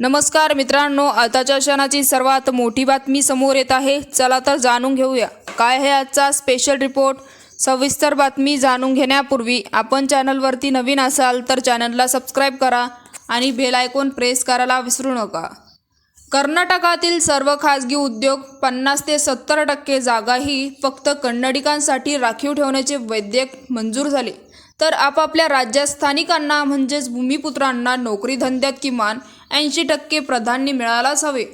नमस्कार मित्रांनो आताच्या क्षणाची सर्वात मोठी बातमी समोर येत आहे. चला तर जाणून घेऊया. काय आहे आजचा स्पेशल रिपोर्ट सविस्तर बातमी जाणून घेण्यापूर्वी आपण चॅनलवरती नवीन असाल तर चॅनलला सबस्क्राईब करा आणि बेल आयकॉन प्रेस करायला विसरू नका. कर्नाटकातील सर्व खाजगी उद्योग पन्नास ते सत्तर टक्के जागाही फक्त कन्नडिकांसाठी राखीव ठेवण्याचे वैद्यक मंजूर झाले. तर आपापल्या राज्यात स्थानिकांना म्हणजेच भूमिपुत्रांना नोकरी धंद्यात किमान ऐंशी टक्के प्राधान्य मिळायलाच हवे.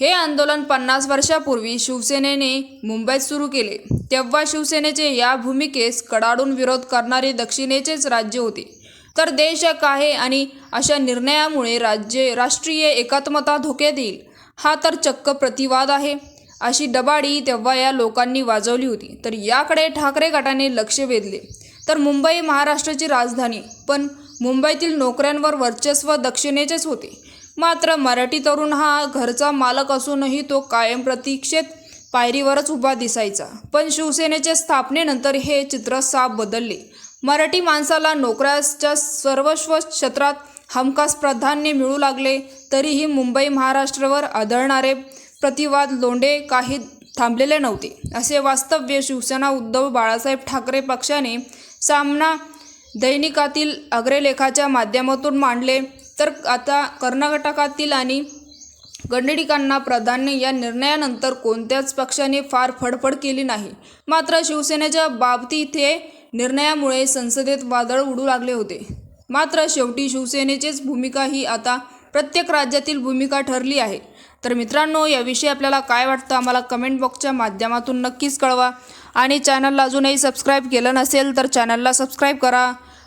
हे आंदोलन पन्नास वर्षापूर्वी शिवसेनेने मुंबईत सुरू केले. तेव्हा शिवसेनेचे या भूमिकेस कडाडून विरोध करणारे दक्षिणेचेच राज्य होते. तर देश एक आहे आणि अशा निर्णयामुळे राज्य राष्ट्रीय एकात्मता धोक्यात येईल. हा तर चक्क प्रतिवाद आहे. अशी डबाडी तेव्हा या लोकांनी वाजवली होती. तर याकडे ठाकरे गटाने लक्ष वेधले. तर मुंबई महाराष्ट्राची राजधानी पण मुंबईतील नोकऱ्यांवर वर्चस्व दक्षिणेचेच होते. मात्र मराठी तरुण हा घरचा मालक असूनही तो कायम प्रतीक्षेत पायरीवरच उभा दिसायचा. पण शिवसेनेच्या स्थापनेनंतर हे चित्र साफ बदलले. मराठी माणसाला नोकऱ्याच्या सर्वस्व क्षेत्रात हमखास प्राधान्य मिळू लागले तरीही मुंबई महाराष्ट्रावर आढळणारे प्रतिवाद लोंढे काही थांबलेले नव्हते. असे वास्तव्य शिवसेना उद्धव बाळासाहेब ठाकरे पक्षाने सामना दैनिकातील अग्रलेखाच्या माध्यमातून मांडले. तर आता कर्नाटकातील आणि गंडडिकांना प्राधान्य या निर्णयानंतर कोणत्याच पक्षाने फार फडफड केली नाही. मात्र शिवसेनेच्या बाबतीत हे निर्णयामुळे संसदेत वादळ उडू लागले होते. मात्र शेवटी शिवसेनेचीच भूमिका ही आता प्रत्येक राज्यातील भूमिका ठरली आहे. तर मित्रांनो याविषयी आपल्याला काय वाटतं आम्हाला कमेंट बॉक्सच्या माध्यमातून नक्कीच कळवा. आणि चॅनलला अजूनही सबस्क्राईब केलं नसेल तर चॅनलला सबस्क्राईब करा.